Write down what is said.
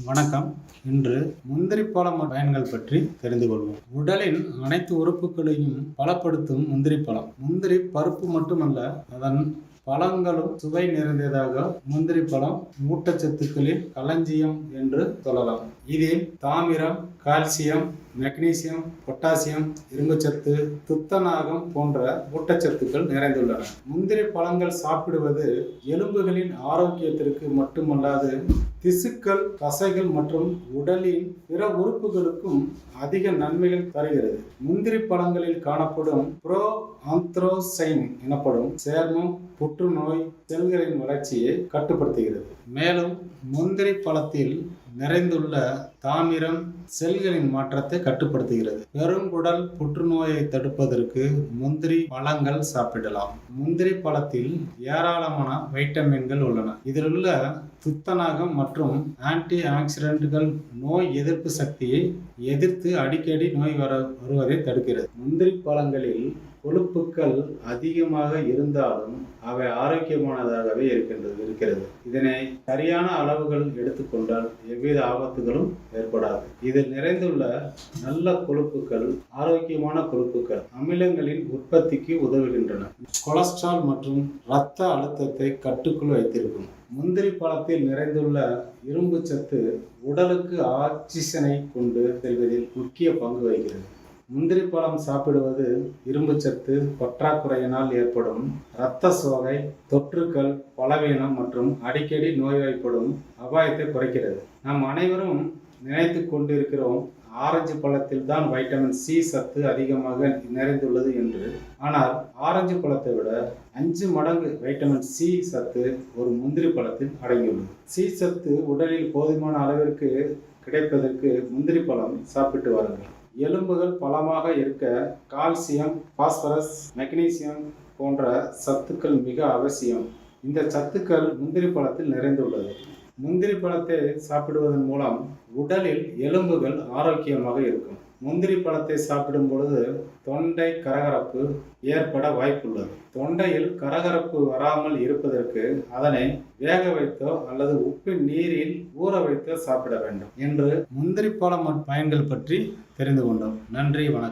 வணக்கம். இன்று முந்திரி பழம் பயன்கள் பற்றி தெரிந்து கொள்வோம். உடலின் அனைத்து உறுப்புகளையும் பலப்படுத்தும் முந்திரி பழம். முந்திரி பருப்பு மட்டுமல்ல அதன் பழங்களும் சுவை நிறைந்ததாக முந்திரி பழம் ஊட்டச்சத்துக்களின் களஞ்சியம் என்று சொல்லலாம். இதில் தாமிரம் கால்சியம் மெக்னீசியம் பொட்டாசியம் இரும்புச்சத்து துத்தநாகம் போன்ற ஊட்டச்சத்துக்கள் நிறைந்துள்ளன. முந்திரி பழங்கள் சாப்பிடுவது எலும்புகளின் ஆரோக்கியத்திற்கு மட்டுமல்லாது திசுக்கள் தசைகள் மற்றும் உடலின் பிற உறுப்புகளுக்கும் அதிக நன்மைகள் தருகிறது. முந்திரி பழங்களில் காணப்படும் ப்ரோ ஆந்த்ரோசைன் எனப்படும் சேர்மம் புற்றுநோய் செல்களின் வளர்ச்சியை கட்டுப்படுத்துகிறது. மேலும் முந்திரி பழத்தில் நிறைந்துள்ள தாமிரம் செல்களின் மாற்றத்தை கட்டுப்படுத்துகிறது. பெருங்குடல் புற்றுநோயை தடுப்பதற்கு முந்திரி பழங்கள் சாப்பிடலாம். முந்திரி பழத்தில் ஏராளமான வைட்டமின்கள் உள்ளன. இதில் உள்ள துத்தநாகம் மற்றும் ஆன்டி ஆக்சிடென்ட்கள் நோய் எதிர்ப்பு சக்தியை எதிர்த்து அடிக்கடி நோய் வர வருவதை தடுக்கிறது. முந்திரி பழங்களில் கொழுப்புக்கள் அதிகமாக இருந்தாலும் அவை ஆரோக்கியமானதாகவே இருக்கின்றது இருக்கிறது. இதனை சரியான அளவுகள் எடுத்துக்கொண்டால் எவ்வித ஆபத்துகளும் ஏற்படாது. இதில் நிறைந்துள்ள நல்ல கொழுப்புக்கள் ஆரோக்கியமான கொழுப்புக்கள் அமிலங்களின் உற்பத்திக்கு உதவுகின்றன. கொலஸ்ட்ரால் மற்றும் இரத்த அழுத்தத்தை கட்டுக்குள் வைத்திருக்கும். முந்திரி பழத்தில் நிறைந்துள்ள இரும்பு சத்து உடலுக்கு ஆக்சிஜனை கொண்டு செல்வதில் முக்கிய பங்கு வகிக்கிறது. முந்திரி பழம் சாப்பிடுவது இரும்புச்சத்து பற்றாக்குறையினால் ஏற்படும். இரத்த சோகை தொற்றுக்கள் பலவீனம் மற்றும் அடிக்கடி நோய்வாய்ப்படும் அபாயத்தை குறைக்கிறது. நாம் அனைவரும் நினைத்து கொண்டிருக்கிறோம் ஆரஞ்சு பழத்தில் தான் வைட்டமின் சி சத்து அதிகமாக நிறைந்துள்ளது என்று. ஆனால் ஆரஞ்சு பழத்தை விட அஞ்சு மடங்கு வைட்டமின் சி சத்து ஒரு முந்திரி பழத்தில் அடங்கியுள்ளது. சி சத்து உடலில் போதுமான அளவிற்கு கிடைப்பதற்கு முந்திரி பழம் சாப்பிட்டு வாருங்கள். எலும்புகள் பலமாக இருக்க கால்சியம் பாஸ்பரஸ் மெக்னீசியம் போன்ற சத்துக்கள் மிக அவசியம். இந்த சத்துக்கள் முந்திரி பழத்தில் நிறைந்துள்ளது. முந்திரி பழத்தை சாப்பிடுவதன் மூலம் உடலில் எலும்புகள் ஆரோக்கியமாக இருக்கும். முந்திரி பழத்தை சாப்பிடும் பொழுது தொண்டை கரகரப்பு ஏற்பட வாய்ப்புள்ளது. தொண்டையில் கரகரப்பு வராமல் இருப்பதற்கு அதனை வேக வைத்தோ அல்லது உப்பு நீரில் ஊற வைத்தோ சாப்பிட வேண்டும் என்று முந்திரி பழம் பயன்கள் பற்றி தெரிந்து கொண்டோம். நன்றி வணக்கம்.